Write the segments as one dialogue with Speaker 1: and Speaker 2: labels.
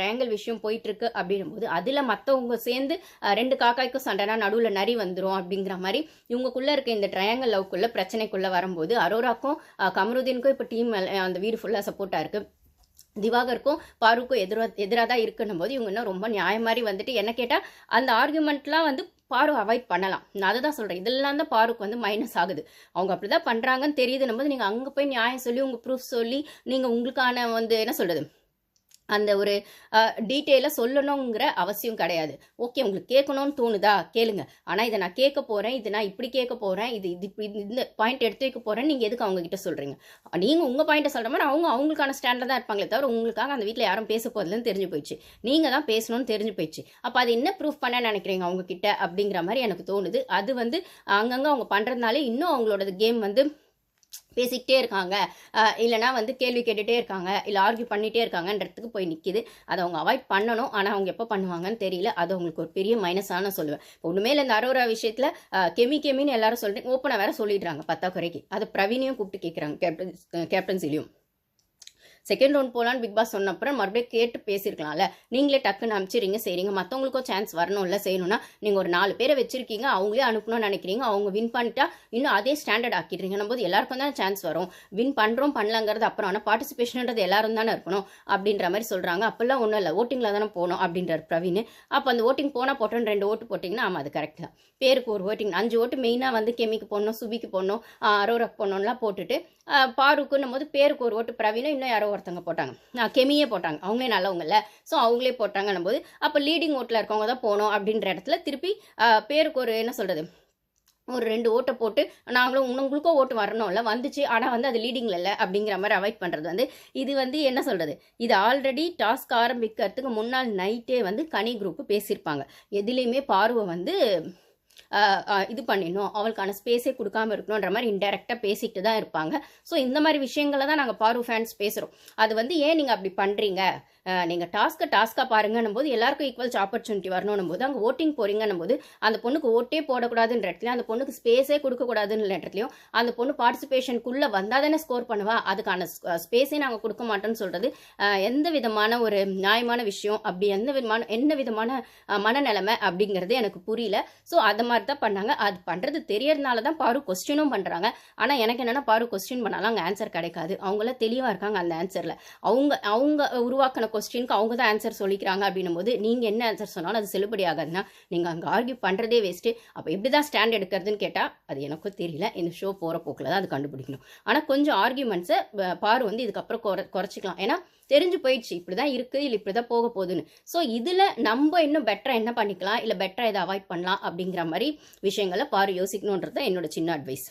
Speaker 1: Triangle விஷயம் போயிட்டுருக்கு அப்படின்னும் போது அதில் மற்றவங்க சேர்ந்து ரெண்டு காக்காய்க்கும் சண்டைனா நடுவில் நரி வந்துடும் அப்படிங்கிற மாதிரி இவங்கக்குள்ளே இருக்க இந்த ட்ரையாங்கல் லவ்க்குள்ளே பிரச்சனைக்குள்ளே வரும்போது அரோராக்கும் கமருதீனுக்கும் இப்போ டீம் அந்த வீடு ஃபுல்லாக சப்போர்ட்டாக இருக்குது திவாகருக்கும் பாருக்கும் எதிராக எதிராக தான் இருக்குன்னும் போது இவங்க இன்னும் ரொம்ப நியாயம் மாதிரி வந்துட்டு என்ன கேட்டால் அந்த ஆர்குமெண்ட்லாம் வந்து பாரு அவாய்ட் பண்ணலாம். நான் அதை தான் சொல்கிறேன் இதெல்லாம் தான் பாருக்கு வந்து மைனஸ் ஆகுது. அவங்க அப்படி தான் பண்ணுறாங்கன்னு தெரியுதுன்னும் போது நீங்கள் அங்கே போய் நியாயம் சொல்லி உங்கள் ப்ரூஃப் சொல்லி நீங்கள் உங்களுக்கான வந்து என்ன சொல்கிறது அந்த ஒரு டீட்டெயிலாக சொல்லணுங்கிற அவசியம் கிடையாது. ஓகே உங்களுக்கு கேட்கணும்னு தோணுதா? கேளுங்க. ஆனால் இதை நான் கேட்க போகிறேன் இது நான் இப்படி கேட்க போகிறேன் இது இது இப்படி இந்த பாயிண்ட் எடுத்து வைக்க போகிறேன் நீங்கள் எதுக்கு அவங்கக்கிட்ட சொல்கிறீங்க நீங்கள் உங்கள் பாயிண்ட்டை சொல்கிற மாதிரி அவங்க அவங்களுக்கான ஸ்டாண்டில் தான் இருப்பாங்களே தவிர உங்களுக்காக அந்த வீட்டில் யாரும் பேச போகிறதுலன்னு தெரிஞ்சு போயிடுச்சு. நீங்கள் தான் பேசணும்னு தெரிஞ்சு போயிடுச்சு. அப்போ அது என்ன ப்ரூஃப் பண்ண நினைக்கிறீங்க அவங்கக்கிட்ட அப்படிங்கிற மாதிரி எனக்கு தோணுது. அது வந்து அங்கங்கே அவங்க பண்ணுறதுனால இன்னும் அவங்களோட கேம் வந்து பேசிக்கிட்டே இருக்காங்க. இல்லைனா வந்து கேள்வி கேட்டுகிட்டே இருக்காங்க. இல்லை ஆர்கியூ பண்ணிகிட்டே இருக்காங்கன்றதுக்கு போய் நிற்கிது அதை அவங்க அவாய்ட் பண்ணணும். ஆனால் அவங்க எப்போ பண்ணுவாங்கன்னு தெரியல. அது அவங்களுக்கு ஒரு பெரிய மைனஸாக நான் சொல்லுவேன். இப்போ ஒன்றுமே இல்லை இந்த அரோரா விஷயத்தில் கெமி கெமின்னு எல்லாரும் சொல்லிட்டு ஓப்பனாக வேற சொல்லிடுறாங்க பத்தா குறைக்கு அது பிரவீனையும் கூப்பிட்டு கேட்குறாங்க கேப்டன் கேப்டன்சிலையும் செகண்ட் ரவுண்ட் போகலான்னு பிக் பாஸ் சொன்னப்புறம் மறுபடியும் கேட்டு பேசியிருக்கலாம்ல நீங்களே டக்குன்னு அனுப்பிச்சிடுங்க சரிங்க. மற்றவங்களுக்கும் சான்ஸ் வரணும்ல செய்யணும்னா நீங்கள் ஒரு நாலு பேரை வச்சிருக்கீங்க அவங்களே அனுப்பணும்னு நினைக்கிறீங்க அவங்க வின் பண்ணிட்டா இன்னும் அதே ஸ்டாண்டர்ட் ஆக்கிடுறீங்க. போது எல்லாருக்கும் தானே சான்ஸ் வரும். வின் பண்ணுறோம் பண்ணலங்கிறது அப்புறம் ஆனால் பார்ட்டிசிபேஷன்ன்றது எல்லாரும் தானே இருக்கணும் அப்படின்ற மாதிரி சொல்கிறாங்க அப்போல்லாம் ஒன்றும் இல்லை ஓட்டிங்கில் தானே போகணும் அப்படின்றார் பிரவீன். அப்போ அந்த ஓட்டிங் போனால் போட்டோன்னு ரெண்டு ஓட்டு போட்டிங்கன்னா ஆமாம் அது கரெக்ட் தான். பேருக்கு ஒரு ஓட்டிங் அஞ்சு ஓட்டு மெயினாக வந்து கெமிக்கு போடணும் சுபிக்கு போடணும் அரோரக் போடணும்லாம் போட்டுட்டு பாருக்குன்னும் போது பேருக்கு ஒரு ஓட்டு பிரவீனும் இன்னும் யாரோ ஒருத்தவங்க போட்டாங்க. கெமியே போட்டாங்க. அவங்களே நல்லவங்கல்ல ஸோ அவங்களே போட்டாங்கன்னும் போது அப்போ லீடிங் ஓட்டில் இருக்கவங்க தான் போனோம் அப்படின்ற இடத்துல திருப்பி பேருக்கு ஒரு என்ன சொல்கிறது ஒரு ரெண்டு ஓட்டை போட்டு நாங்களும் உங்களுக்கும் ஓட்டு வரணும்ல வந்துச்சு. ஆனால் வந்து அது லீடிங்கில் இல்லை அப்படிங்கிற மாதிரி அவாய்ட் பண்ணுறது வந்து இது வந்து என்ன சொல்கிறது இது ஆல்ரெடி டாஸ்க் ஆரம்பிக்கிறதுக்கு முன்னாள் நைட்டே வந்து கனி குரூப்பு பேசியிருப்பாங்க. எதுலேயுமே பார்வை வந்து இது பண்ணிடணும் அவளுக்கான ஸ்பேஸே கொடுக்காம இருக்கணுன்ற மாதிரி இன்டெரக்டாக பேசிட்டு தான் இருப்பாங்க. ஸோ இந்த மாதிரி விஷயங்களை தான் நாங்கள் பாரு ஃபேன்ஸ் பேசுகிறோம் அது வந்து ஏன் நீங்கள் அப்படி பண்ணுறீங்க நீங்கள் டாஸ்க்கை டாஸ்க்காக பாருங்கன்னும் போது எல்லாருக்கும் ஈக்குவல்ஸ் ஆப்பர்ச்சுனிட்டி வரணும் போது அங்கே ஓட்டிங் போகிறீங்கன்னும் போது அந்த பொண்ணுக்கு ஓட்டே போடக்கூடாதுன்ற இடத்துலையும் அந்த பொண்ணுக்கு ஸ்பேஸே கொடுக்கக்கூடாதுன்ற இடத்துலையும் அந்த பொண்ணு பார்ட்டிசிபேஷனுக்குள்ளே வந்தால் தானே ஸ்கோர் பண்ணுவா? அதுக்கான ஸ்பேஸே நாங்கள் கொடுக்க மாட்டோம்னு சொல்கிறது எந்த விதமான ஒரு நியாயமான விஷயம் அப்படி எந்த விதமான என்ன விதமான மனநிலைமை அப்படிங்கிறது எனக்கு புரியல. ஸோ அதை மாதிரி தான் பண்ணாங்க. அது பண்ணுறது தெரியறதுனால தான் பாரு கொஸ்டினும் பண்ணுறாங்க ஆனால் எனக்கு என்னென்னா பாரு கொஸ்டின் பண்ணாலும் அங்கே ஆன்சர் கிடைக்காது. அவங்களாம் தெளிவாக இருக்காங்க அந்த ஆன்சரில் அவங்க அவங்க உருவாக்கின கொஸ்டினுக்கு அவங்க தான் ஆன்சர் சொல்லிக்கிறாங்க அப்படின்னும் போது நீங்கள் என்ன ஆன்சர் சொன்னாலும் அது செல்லுபடி ஆகாதுன்னா நீங்கள் அங்கே ஆர்கியூ பண்ணுறதே வேஸ்ட்டு அப்போ எப்படி தான் ஸ்டாண்ட் எடுக்கிறதுன்னு கேட்டால் அது எனக்கும் தெரியல. இந்த ஷோ போகிற போக்கில் தான் அது கண்டுபிடிக்கணும். ஆனால் கொஞ்சம் ஆர்கியூமெண்ட்ஸை பாரு வந்து இதுக்கப்புறம் குறை குறைச்சிக்கலாம். ஏன்னா தெரிஞ்சு போயிடுச்சு. இப்படி தான் இருக்குது இல்லை இப்படி தான் போக போகுதுன்னு. ஸோ இதில் நம்ம இன்னும் பெட்டராக என்ன பண்ணிக்கலாம் இல்லை பெட்டராக இதை அவாய்ட் பண்ணலாம் அப்படிங்கிற மாதிரி விஷயங்களை பாரு யோசிக்கணுன்றது தான் என்னோட சின்ன அட்வைஸ்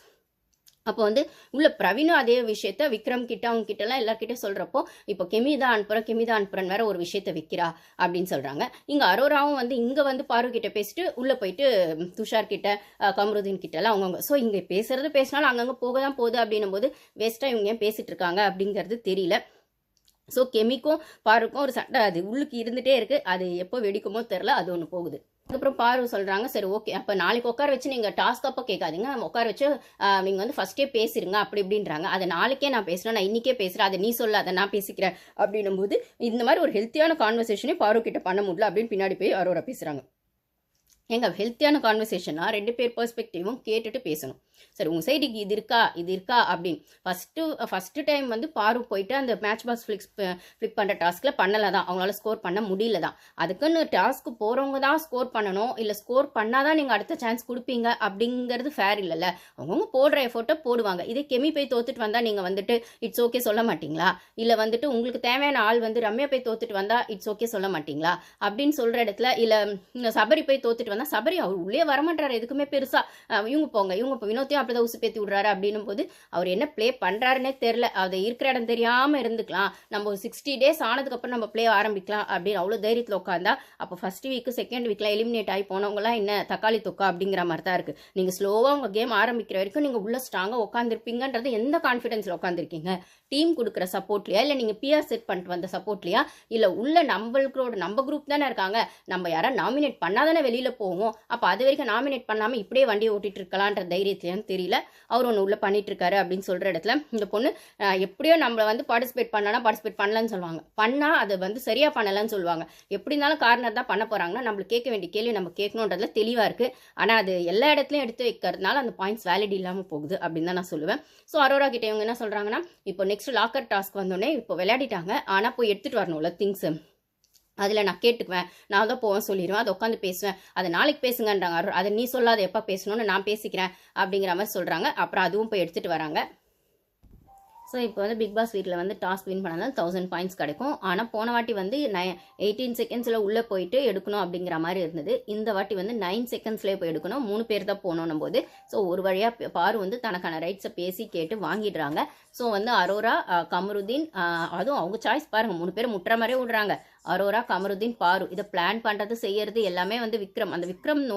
Speaker 1: அப்போ வந்து உள்ள பிரவீனும் அதே விஷயத்த விக்ரம் கிட்ட அவங்க கிட்ட எல்லாம் சொல்கிறப்போ சொல்றப்போ இப்போ கெமி தான் அனுப்புறேன் கெமி தான் அனுப்புறேன் வேற ஒரு விஷயத்த விற்கிறா அப்படின்னு சொல்றாங்க. இங்க அரோராவும் வந்து இங்க வந்து பாரு கிட்ட பேசிட்டு உள்ள போயிட்டு துஷார் கிட்ட கமருதீன் கிட்ட எல்லாம் அவங்கவுங்க ஸோ இங்க பேசுறது பேசினாலும் அங்கங்க போக தான் போகுது அப்படின்னும் போது வேஸ்டா இவங்க ஏன் பேசிட்டு இருக்காங்க அப்படிங்கிறது தெரியல. ஸோ கெமிக்கும் பாருக்கும் ஒரு சண்டை அது. உள்ளுக்கு இருந்துகிட்டே இருக்குது அது எப்போ வெடிக்குமோ தெரில அது ஒன்று போகுது. அதுக்கப்புறம் பாரு சொல்கிறாங்க சரி ஓகே அப்போ நாளைக்கு உட்கார வச்சு நீங்கள் டாஸ்க் அப்போ கேட்காதீங்க. உட்கார வச்சு நீங்கள் வந்து ஃபஸ்ட்டே பேசிருங்க அப்படி இப்படின்றாங்க. அதை நாளைக்கே நான் பேசுகிறேன் நான் இன்னைக்கே பேசுகிறேன் அதை நீ சொல்ல அதை நான் பேசிக்கிறேன் அப்படின்னும் போது இந்த மாதிரி ஒரு ஹெல்த்தியான கான்வர்சேஷனே பாரு கிட்ட பண்ண முடியல அப்படின்னு பின்னாடி போய் அரோரா பேசுகிறாங்க எங்கள் ஹெல்த்தியான கான்வர்சேஷன்னா ரெண்டு பேர் பெர்ஸ்பெக்டிவும் கேட்டுட்டு பேசணும். சரி உங்கள் சைடுக்கு இது இருக்கா? இது இருக்கா? அப்படின்னு. ஃபஸ்ட்டு ஃபஸ்ட்டு டைம் வந்து பாரு போயிட்டு அந்த மேட்ச் பாக்ஸ் ஃபிளிக்ஸ் ஃபிளிக் பண்ணுற டாஸ்கில் பண்ணலை தான் அவங்களால ஸ்கோர் பண்ண முடியல தான் அதுக்குன்னு டாஸ்க்கு போகிறவங்க தான் ஸ்கோர் பண்ணணும். இல்லை ஸ்கோர் பண்ணால் தான் நீங்கள் அடுத்த சான்ஸ் கொடுப்பீங்க அப்படிங்கிறது ஃபேர் இல்லைல்ல. அவங்கவுங்க போடுற எஃபோர்ட்டை போடுவாங்க. இதே கெமி போய் தோத்துட்டு வந்தால் நீங்கள் வந்துட்டு இட்ஸ் ஓகே சொல்ல மாட்டீங்களா? இல்லை வந்துட்டு உங்களுக்கு தேவையான ஆள் வந்து ரம்யா போய் தோத்துட்டு வந்தால் இட்ஸ் ஓகே சொல்ல மாட்டீங்களா? அப்படின்னு சொல்கிற இடத்துல இல்லை சபரி போய் தோத்துட்டு வந்தால் சபரி அவர் உள்ளே வரமாட்டார். எதுக்குமே பெருசாக இவங்க போங்க இவங்க வினோத் குடும்பத்தையும் அப்படிதான் உசு பேத்தி விடுறாரு அப்படின்னும் போது அவர் என்ன ப்ளே பண்ணுறாருன்னே தெரில அது இருக்கிற இடம் தெரியாமல் இருந்துக்கலாம். நம்ம ஒரு சிக்ஸ்டி டேஸ் ஆனதுக்கப்புறம் நம்ம ப்ளே ஆரம்பிக்கலாம் அப்படின்னு அவ்வளோ தைரியத்தில் உட்காந்தா அப்போ ஃபர்ஸ்ட் வீக்கு செகண்ட் வீக்கில் எலிமினேட் ஆகி போனவங்களாம் என்ன தக்காளி தொக்கா அப்படிங்கிற மாதிரி தான் இருக்குது நீங்கள் ஸ்லோவாக உங்கள் கேம் ஆரம்பிக்கிற வரைக்கும் நீங்கள் உள்ள ஸ்ட்ராங்காக உட்காந்துருப்பீங்கன்றது எந்த கான்ஃபிடென்ஸில் உட்காந்துருக்கீங்க டீம் கொடுக்குற சப்போர்ட்லையா இல்லை நீங்கள் பிஆர் செட் பண்ணிட்டு வந்த சப்போர்ட்லையா இல்லை உள்ள நம்மளுக்கோட நம்ம குரூப் தானே இருக்காங்க. நம்ம யாராவது நாமினேட் பண்ணாதானே வெளியில் போவோம். அப்போ அது வரைக்கும் நாமினேட் பண்ணாமல் இப்படியே வண்டியை ஓட்டிட்டு இருக்கலான்ற தைரியத்துல தெரியல. அவர் ஒன்று உள்ள பண்ணிட்டு இருக்காரு அப்படின்னு சொல்கிற இடத்துல இந்த பொண்ணு எப்படியோ நம்மளை வந்து பார்ட்டிசிபேட் பண்ணலாம் பார்ட்டிசிபேட் பண்ணலன்னு சொல்லுவாங்க. பண்ணால் அதை வந்து சரியாக பண்ணலன்னு சொல்லுவாங்க. எப்படி இருந்தாலும் காரணம் தான் பண்ண போகிறாங்கன்னா நம்மளுக்கு கேட்க வேண்டிய கேள்வி நம்ம கேட்கணுன்றதுல தெளிவாக இருக்குது ஆனால் அது எல்லா இடத்துலையும் எடுத்து வைக்கிறதுனால அந்த பாயிண்ட்ஸ் வேலிட் இல்லாமல் போகுது அப்படின்னு தான் நான் சொல்லுவேன். ஸோ அரோரா கிட்டே இவங்க என்ன சொல்கிறாங்கன்னா இப்போ நெக்ஸ்ட் லாக்கர் டாஸ்க் வந்தோடனே இப்போ விளையாடிட்டாங்க. ஆனால் போய் எடுத்துகிட்டு வரணும்ல திங்ஸு அதில் நான் கேட்டுக்குவேன். நான் தான் போவேன் சொல்லிடுவேன் அதை உட்காந்து பேசுவேன். அதை நாளைக்கு பேசுங்கன்றாங்க அருள். அதை நீ சொல்லாத எப்போ பேசணும்னு நான் பேசிக்கிறேன் அப்படிங்கிற மாதிரி சொல்கிறாங்க அப்புறம் அதுவும் போய் எடுத்துகிட்டு வராங்க. ஸோ இப்போ வந்து பிக் பாஸ் வீட்டில் வந்து டாஸ் வின் பண்ணால் தௌசண்ட் பாயிண்ட்ஸ் கிடைக்கும். ஆனால் போன வாட்டி வந்து நை எயிட்டீன் செகண்ட்ஸில் உள்ளே போயிட்டு எடுக்கணும் அப்படிங்கிற மாதிரி இருந்தது. இந்த வாட்டி வந்து நைன் செகண்ட்ஸ்லேயே போய் எடுக்கணும். மூணு பேர் தான் போகணும் போது. ஸோ ஒரு வழியாக பாரு வந்து தனக்கான ரைட்ஸை பேசி கேட்டு வாங்கிடுறாங்க. ஸோ வந்து அரோரா கமருதீன் அதுவும் அவங்க சாய்ஸ் பாருங்கள் மூணு பேர் முட்டுற மாதிரியே விடுறாங்க அரோரா கமருதீன் பாரு. இதை பிளான் பண்ணுறது செய்யறது எல்லாமே வந்து விக்ரம். அந்த விக்ரம்